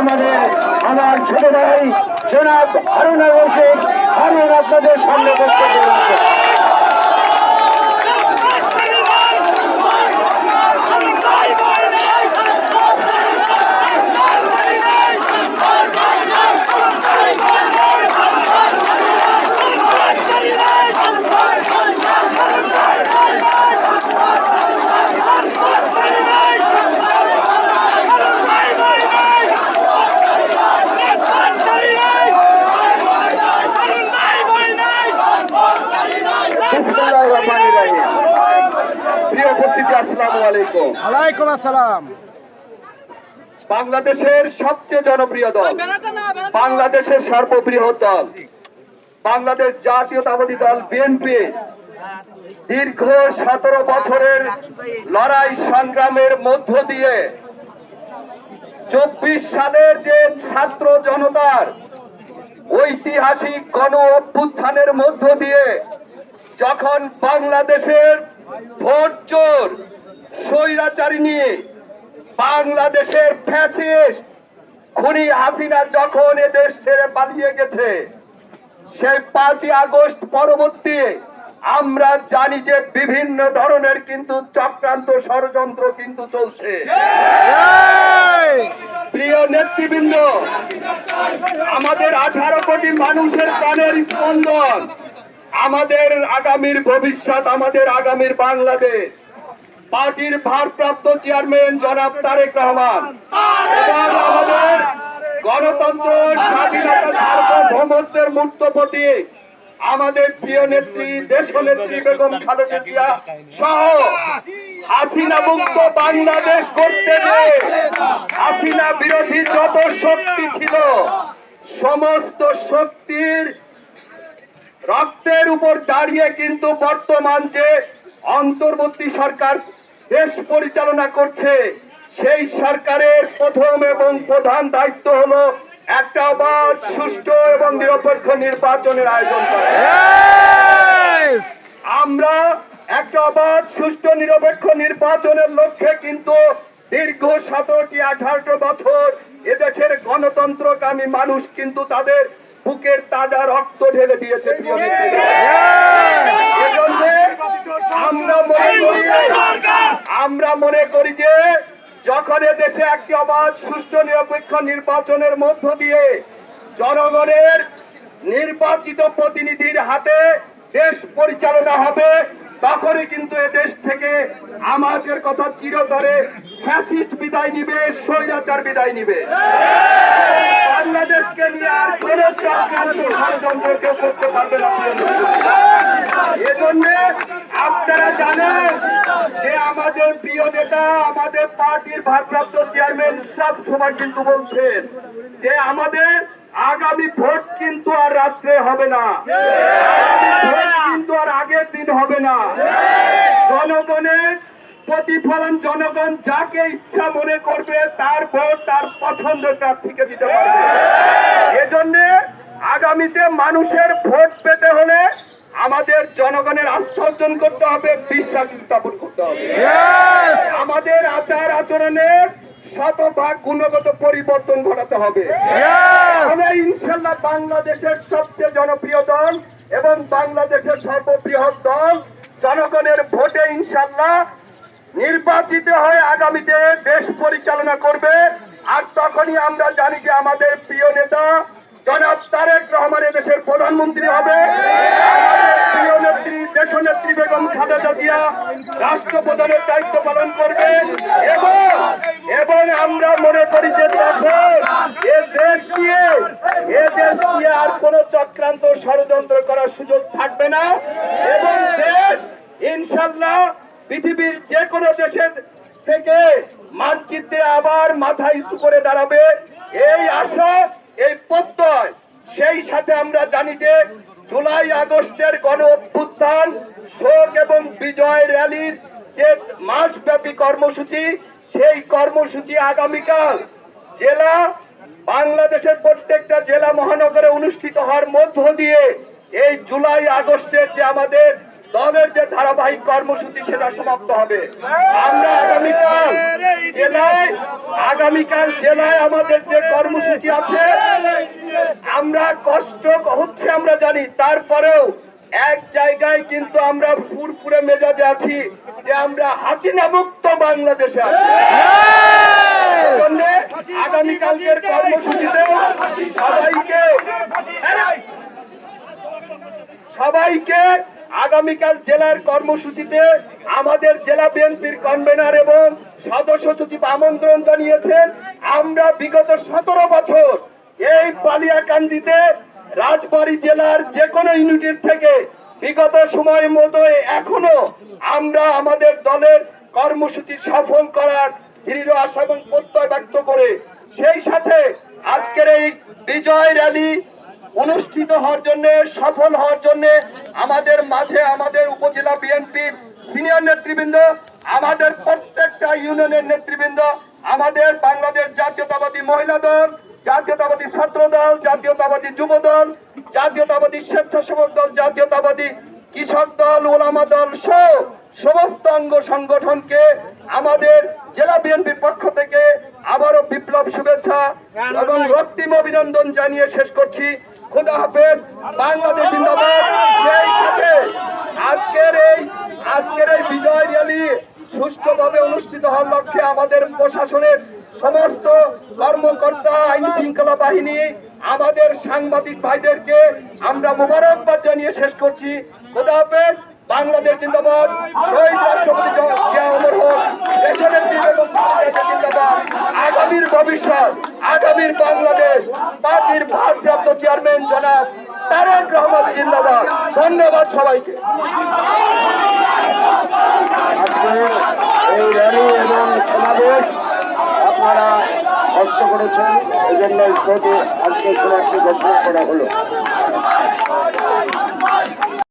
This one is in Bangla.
আমাদের আমার ছোট ভাই জনাব হারুনা রশিদ হারুন আপনাদের সামনে বক্তব্য রাখবেন প্রিয় উপস্থিতি আসসালামু আলাইকুম। আসসালাম। বাংলাদেশের সবচেয়ে জনপ্রিয় দল বাংলাদেশের সর্ববৃহৎ দল বাংলাদেশ জাতীয়তাবাদী দল বিএনপি দীর্ঘ সতেরো বছরের লড়াই সংগ্রামের মধ্য দিয়ে চব্বিশ সালের যে ছাত্র জনতার ঐতিহাসিক গণ অভ্যুত্থানের মধ্য দিয়ে যখন বাংলাদেশের ভোট চোর স্বৈরাচারী নিয়ে বাংলাদেশের ফ্যাসিস্ট খুনি হাসিনা যখন এদেশ ছেড়ে পালিয়ে গেছে সেই পাঁচই আগস্ট পরবর্তী আমরা জানি যে বিভিন্ন ধরনের কিন্তু চক্রান্ত ষড়যন্ত্র কিন্তু চলছে। প্রিয় নেতৃবৃন্দ আমাদের আঠারো কোটি মানুষের প্রাণের স্পন্দন আমাদের আগামীর ভবিষ্যৎ, আমাদের আগামীর বাংলাদেশ। পার্টির ভারপ্রাপ্ত চেয়ারম্যান জনাব তারেক রহমান। আমাদের গণতন্ত্র, স্বাধীনতা মূর্ত প্রতীক আমাদের প্রিয় নেত্রী দেশ নেত্রী বেগম খালেদা সহ হাসিনা মুক্ত বাংলাদেশ করতে হাসিনা বিরোধী যত শক্তি ছিল, সমস্ত শক্তির রক্তের উপর দাঁড়িয়ে কিন্তু বর্তমান যে অন্তর্বর্তী সরকার দেশ পরিচালনা করছে সেই সরকারের প্রথম এবং প্রধান দায়িত্ব হলো একটা অবাধ সুষ্ঠু এবং নিরপেক্ষ নির্বাচনের আয়োজন করা। আমরা একটা অবাধ সুষ্ঠু নিরপেক্ষ নির্বাচনের লক্ষ্যে কিন্তু দীর্ঘ সতেরোটি আঠারোটি বছর এদেশের গণতন্ত্রকামী মানুষ কিন্তু তাদের বুকের তাজা রক্ত ঢেলে দিয়েছে আমরা মনে করি আমরা মনে করি যে যখন দেশে একটি অবাধ সুষ্ঠু নিরপেক্ষ নির্বাচনের মধ্য দিয়ে জনগণের নির্বাচিত প্রতিনিধির হাতে দেশ পরিচালনা হবে তখনই কিন্তু দেশ থেকে আমাদের কথা চিরতরে ফ্যাসিস্ট বিদায় নিবে স্বৈরাচার বিদায় নিবে। বাংলাদেশকে নিয়ে আর কোন ষড়যন্ত্র কেউ করতে পারবে না। এজন্য আপনারা জানেন যে আমাদের প্রিয় নেতা, আমাদের পার্টির ভারপ্রাপ্ত চেয়ারম্যান সব সময় কিন্তু বলছেন যে আমাদের আগামী ভোট কিন্তু আর রাত্রে হবে না। ভোট কিন্তু আর আগের দিন হবে না। জনগণের প্রতিফলন জনগণ যাকে ইচ্ছা মনে করবে তার ভোট তার পছন্দের প্রার্থীকে দিতে পারবে। এজন্য আগামীতে মানুষের ভোট পেতে হলে আমাদের জনগণের আস্থা অর্জন করতে হবে বিশ্বাস স্থাপন করতে হবে। আমাদের আচার আচরণের শতভাগ গুণগত পরিবর্তন ঘটাতে হবে। ইনশাল্লাহ বাংলাদেশের সবচেয়ে জনপ্রিয় দল এবং বাংলাদেশের সর্ববৃহৎ দল। জনগণের ভোটে ইনশাল্লাহ নির্বাচিত হয়ে আগামীতে দেশ পরিচালনা করবে। আর তখনই আমরা জানি যে আমাদের প্রিয় নেতা জনাব তারেক রহমান দেশের প্রধানমন্ত্রী হবে। প্রিয় নেত্রী দেশ নেত্রী বেগম খালেদা জিয়া রাষ্ট্রপ্রধানের দায়িত্ব পালন করবে। এবং এবং আমরা মনে করি যে তখন এ দেশ নিয়ে, এ দেশ নিয়ে আর কোন চক্রান্ত ষড়যন্ত্র করার সুযোগ থাকবে না। এবং দেশ, ইনশাল্লাহ পৃথিবীর যে কোনো দেশের থেকে মানচিত্রে আবার মাথা উঁচু করে দাঁড়াবে। এই আশা, এই প্রত্যয়, সেই সাথে আমরা জানি যে জুলাই আগস্টের গণ অভ্যুত্থান, শোক এবং বিজয় র্যালির যে মাসব্যাপী কর্মসূচি, সেই কর্মসূচি আগামীকাল জেলা, বাংলাদেশের প্রত্যেকটা জেলা মহানগরে অনুষ্ঠিত হওয়ার মধ্য দিয়ে এই জুলাই আগস্টের যে আমাদের দলের যে ধারাবাহিক কর্মসূচি সেটা সমাপ্ত হবে। আমরা আগামীকাল জেলায় আগামীকাল জেলায় আমাদের যে কর্মসূচি আছে, আমরা কষ্ট হচ্ছে আমরা জানি, তারপরেও এক জায়গায় কিন্তু আমরা ফুরফুরে মেজাজে আছি যে আমরা হাসিনা মুক্ত বাংলাদেশে আছি। আগামীকালকের কর্মসূচিতে সবাইকে সবাইকে আগামীকাল জেলার কর্মসূচিতে আমাদের জেলা বিএনপির কনভেনার এবং সদস্য সচিব আমন্ত্রণ জানিয়েছেন, আমরা বিগত সতেরো বছর এই পালিয়াকান্দিতে রাজবাড়ী জেলার যে কোনো ইউনিটের থেকে বিগত সময় মতো এখনও আমরা আমাদের দলের কর্মসূচি সফল করার দৃঢ় আশা এবং প্রত্যয় ব্যক্ত করে, সেই সাথে আজকের এই বিজয় র্যালি অনুষ্ঠিত হওয়ার জন্য সফল হওয়ার জন্য আমাদের মাঝে আমাদের উপজেলা বিএনপি সিনিয়র নেতৃবৃন্দ আমাদের প্রত্যেকটা ইউনিয়নের নেতৃবৃন্দ আমাদের বাংলাদেশ জাতীয়তাবাদী মহিলা দল জাতীয়তাবাদী ছাত্র দল জাতীয়তাবাদী যুব দল জাতীয়তাবাদী স্বেচ্ছাসেবক দল জাতীয়তাবাদী কৃষক দল ওলামা দল সহ সমস্ত অঙ্গ সংগঠনকে আমাদের জেলা বিএনপির পক্ষ থেকে আবারও বিপ্লব শুভেচ্ছা এবং রক্তিম অভিনন্দন জানিয়ে শেষ করছি। খোদা হাফেজ বাংলাদেশ জিন্দাবাদ, সেই সাথে আজকের এই আজকের এই বিজয় র্যালি সুষ্ঠুভাবে অনুষ্ঠিত হওয়ার লক্ষ্যে আমাদের প্রশাসনের সমস্ত কর্মকর্তা, আইন শৃঙ্খলা বাহিনী, আমাদের সাংবাদিক ভাইদেরকে আমরা মোবারকবাদ জানিয়ে শেষ করছি। খোদা হাফেজ, বাংলাদেশ জিন্দাবাদ, শহীদ রাষ্ট্রপতি জিয়া অমর দেশের জিন্দাবাদ আগামীর ভবিষ্যৎ, আগামীর বাংলাদেশ পার্টির ভারপ্রাপ্ত চেয়ারম্যান জনাব তারেক রহমান জিন্দাবাদ। ধন্যবাদ সবাইকে। এই র্যালি এবং সমাবেশ আপনারা কষ্ট করেছেন। এই জন্য আজকে সমাজকে ঘোষণা করা হলো।